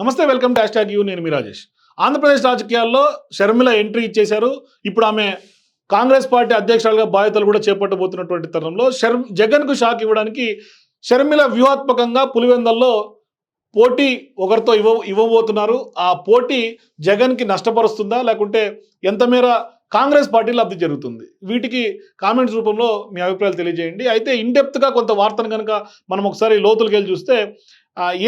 నమస్తే welcome dash tag you. నేను మీ రాజేష్. ఆంధ్రప్రదేశ్ రాజకీయాల్లో షర్మిల ఎంట్రీ ఇచ్చేశారు. ఇప్పుడు ఆమె కాంగ్రెస్ పార్టీ అధ్యక్షురాలుగా బాధ్యతలు కూడా చేపట్టబోతున్నటువంటి తరుణంలో షర్ జగన్కు షాక్ ఇవ్వడానికి షర్మిల వ్యూహాత్మకంగా పులివెందల్లో పోటీ ఒకరితో ఇవ్వ ఇవ్వబోతున్నారు. ఆ పోటీ జగన్కి నష్టపరుస్తుందా లేకుంటే ఎంత మేర కాంగ్రెస్ పార్టీ లబ్ధి జరుగుతుంది? వీటికి కామెంట్స్ రూపంలో మీ అభిప్రాయాలు తెలియజేయండి. అయితే ఇన్డెప్త్గా కొంత వార్తను కనుక మనం ఒకసారి లోతులకి వెళ్ళి చూస్తే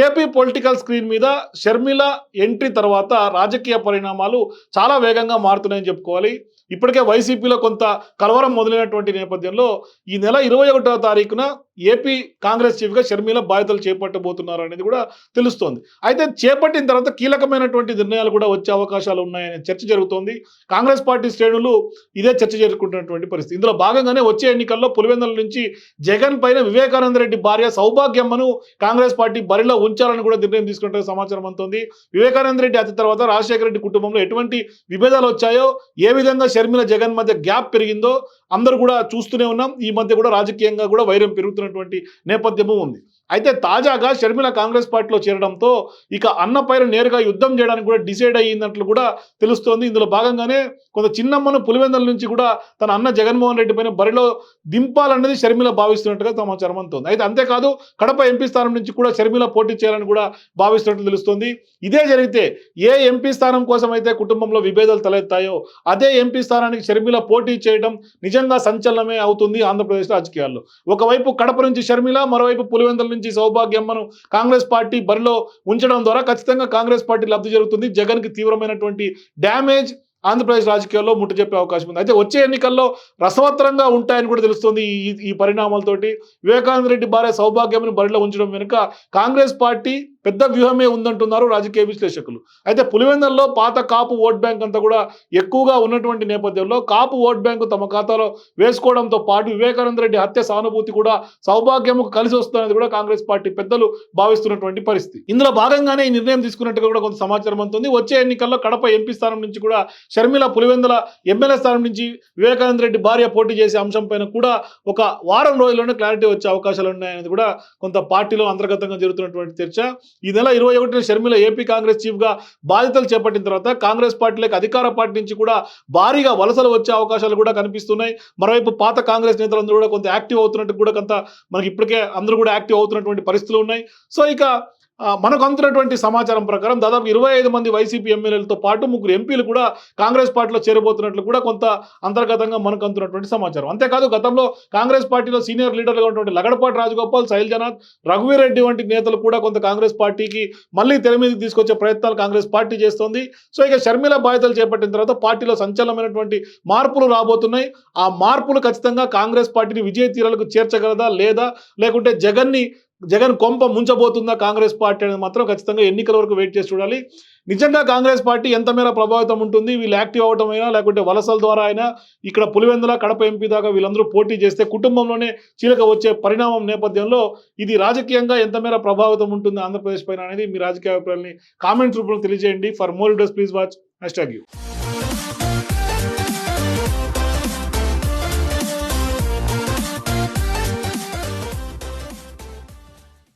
ఏపీ పొలిటికల్ స్క్రీన్ మీద షర్మిల ఎంట్రీ తర్వాత రాజకీయ పరిణామాలు చాలా వేగంగా మారుతున్నాయని చెప్పుకోవాలి. ఇప్పటికే వైసీపీలో కొంత కలవరం మొదలైనటువంటి నేపథ్యంలో ఈ నెల ఇరవై ఒకటో తారీఖున ఏపీ కాంగ్రెస్ చీఫ్గా షర్మిల బాధ్యతలు చేపట్టబోతున్నారు అనేది కూడా తెలుస్తోంది. అయితే చేపట్టిన తర్వాత కీలకమైనటువంటి నిర్ణయాలు కూడా వచ్చే అవకాశాలు ఉన్నాయనే చర్చ జరుగుతోంది. కాంగ్రెస్ పార్టీ శ్రేణులు ఇదే చర్చ జరుపుకుంటున్నటువంటి పరిస్థితి. ఇందులో భాగంగానే వచ్చే ఎన్నికల్లో పులివెందుల నుంచి జగన్ పైన వివేకానంద రెడ్డి భార్య సౌభాగ్యమ్మను కాంగ్రెస్ పార్టీ బరిలో ఉంచాలని కూడా నిర్ణయం తీసుకున్నట్టు సమాచారం అందుతోంది. వివేకానంద రెడ్డి తర్వాత రాజశేఖర రెడ్డి కుటుంబంలో ఎటువంటి విభేదాలు వచ్చాయో ఏ విధంగా షర్మిల జగన్ మధ్య గ్యాప్ పెరిగిందో అందరూ కూడా చూస్తూనే ఉన్నాం. ఈ మధ్య కూడా రాజకీయంగా కూడా వైరం పెరుగుతున్నటువంటి నేపథ్యము ఉంది. అయితే తాజాగా షర్మిల కాంగ్రెస్ పార్టీలో చేరడంతో ఇక అన్న పైన నేరుగా యుద్ధం చేయడానికి కూడా డిసైడ్ అయ్యిందట్లు కూడా తెలుస్తోంది. ఇందులో భాగంగానే కొంత చిన్నమ్మను పులివెందల నుంచి కూడా తన అన్న జగన్మోహన్ రెడ్డి పైన బరిలో దింపాలన్నది షర్మిల భావిస్తున్నట్టుగా సమాచారం అందుతోంది. అయితే అంతేకాదు కడప ఎంపీ స్థానం నుంచి కూడా షర్మిల పోటీ చేయాలని కూడా భావిస్తున్నట్టు తెలుస్తోంది. ఇదే జరిగితే ఏ ఎంపీ స్థానం కోసం అయితే కుటుంబంలో విభేదాలు తలెత్తాయో అదే ఎంపీ స్థానానికి షర్మిల పోటీ చేయడం నిజంగా సంచలనమే అవుతుంది ఆంధ్రప్రదేశ్ రాజకీయాల్లో. ఒకవైపు కడప నుంచి షర్మిల మరోవైపు పులివెందల నుంచి సౌభాగ్యమ్మను కాంగ్రెస్ పార్టీ బరిలో ఉంచడం ద్వారా ఖచ్చితంగా కాంగ్రెస్ పార్టీ లబ్ధి జరుగుతుంది. జగన్కి తీవ్రమైనటువంటి డ్యామేజ్ ఆంధ్రప్రదేశ్ రాజకీయాల్లో ముట్టు చెప్పే అవకాశం ఉంది. అయితే వచ్చే ఎన్నికల్లో రసవత్తరంగా ఉంటాయని కూడా తెలుస్తుంది ఈ ఈ పరిణామాలతోటి. వివేకానంద రెడ్డి భార్య సౌభాగ్యమని బరిలో ఉంచడం వెనుక కాంగ్రెస్ పార్టీ పెద్ద వ్యూహమే ఉందంటున్నారు రాజకీయ విశ్లేషకులు. అయితే పులివెందల్లో పాత కాపు ఓట్ బ్యాంక్ అంతా కూడా ఎక్కువగా ఉన్నటువంటి నేపథ్యంలో కాపు ఓట్ బ్యాంకు తమ ఖాతాలో వేసుకోవడంతో పాటు వివేకానంద రెడ్డి హత్య సానుభూతి కూడా సౌభాగ్యము కలిసి వస్తున్నది కూడా కాంగ్రెస్ పార్టీ పెద్దలు భావిస్తున్నటువంటి పరిస్థితి. ఇందులో భాగంగానే ఈ నిర్ణయం తీసుకున్నట్టుగా కూడా కొంత సమాచారం అందుతుంది. వచ్చే ఎన్నికల్లో కడప ఎంపీ స్థానం నుంచి కూడా షర్మిల పులివెందల ఎమ్మెల్యే స్థానం నుంచి వివేకానంద రెడ్డి భార్య పోటీ చేసే అంశం పైన కూడా ఒక వారం రోజుల్లోనే క్లారిటీ వచ్చే అవకాశాలు ఉన్నాయనేది కూడా కొంత పార్టీలో అంతర్గతంగా జరుగుతున్నటువంటి చర్చ. ఈ నెల ఇరవై ఒకటిన షర్మిల ఏపీ కాంగ్రెస్ చీఫ్గా బాధ్యతలు చేపట్టిన తర్వాత కాంగ్రెస్ పార్టీలకు అధికార పార్టీ నుంచి కూడా భారీగా వలసలు వచ్చే అవకాశాలు కూడా కనిపిస్తున్నాయి. మరోవైపు పాత కాంగ్రెస్ నేతలందరూ కూడా కొంత యాక్టివ్ అవుతున్నట్టు కూడా కొంత మనకి ఇప్పటికే అందరూ కూడా యాక్టివ్ అవుతున్నటువంటి పరిస్థితులు ఉన్నాయి. సో ఇక మనకు అందుతున్నటువంటి సమాచారం ప్రకారం దాదాపు ఇరవై ఐదు మంది వైసీపీ ఎమ్మెల్యేలతో పాటు ముగ్గురు ఎంపీలు కూడా కాంగ్రెస్ పార్టీలో చేరబోతున్నట్లు కూడా కొంత అంతర్గతంగా మనకు అందుతున్నటువంటి సమాచారం. అంతేకాదు గతంలో కాంగ్రెస్ పార్టీలో సీనియర్ లీడర్గా ఉన్నటువంటి లగడపాటి రాజగోపాల్ శైలజనాథ్ రఘువీరెడ్డి వంటి నేతలు కూడా కొంత కాంగ్రెస్ పార్టీకి మళ్ళీ తెర మీదకి తీసుకొచ్చే ప్రయత్నాలు కాంగ్రెస్ పార్టీ చేస్తోంది. సో ఇక షర్మిల బాధ్యతలు చేపట్టిన తర్వాత పార్టీలో సంచలనమైనటువంటి మార్పులు రాబోతున్నాయి. ఆ మార్పులు ఖచ్చితంగా కాంగ్రెస్ పార్టీని విజయ తీరాలకు చేర్చగలదా లేదా? లేకుంటే జగన్ని జగన్ కొంప ముంచబోతుందా కాంగ్రెస్ పార్టీ అనేది మాత్రం ఖచ్చితంగా ఎన్నికల వరకు వెయిట్ చేసి చూడాలి. నిజంగా కాంగ్రెస్ పార్టీ ఎంత మేర ప్రభావితం ఉంటుంది వీళ్ళు యాక్టివ్ అవడం అయినా లేకుంటే వలసల ద్వారా అయినా ఇక్కడ పులివెందుల కడప ఎంపీ దాకా వీళ్ళందరూ పోటీ చేస్తే కుటుంబంలోనే చీలక వచ్చే పరిణామం నేపథ్యంలో ఇది రాజకీయంగా ఎంత మేర ప్రభావితం ఉంటుంది ఆంధ్రప్రదేశ్ పైన అనేది మీ రాజకీయ అభిప్రాయాన్ని కామెంట్స్ రూపంలో తెలియజేయండి. For more does please watch. Hashtag you.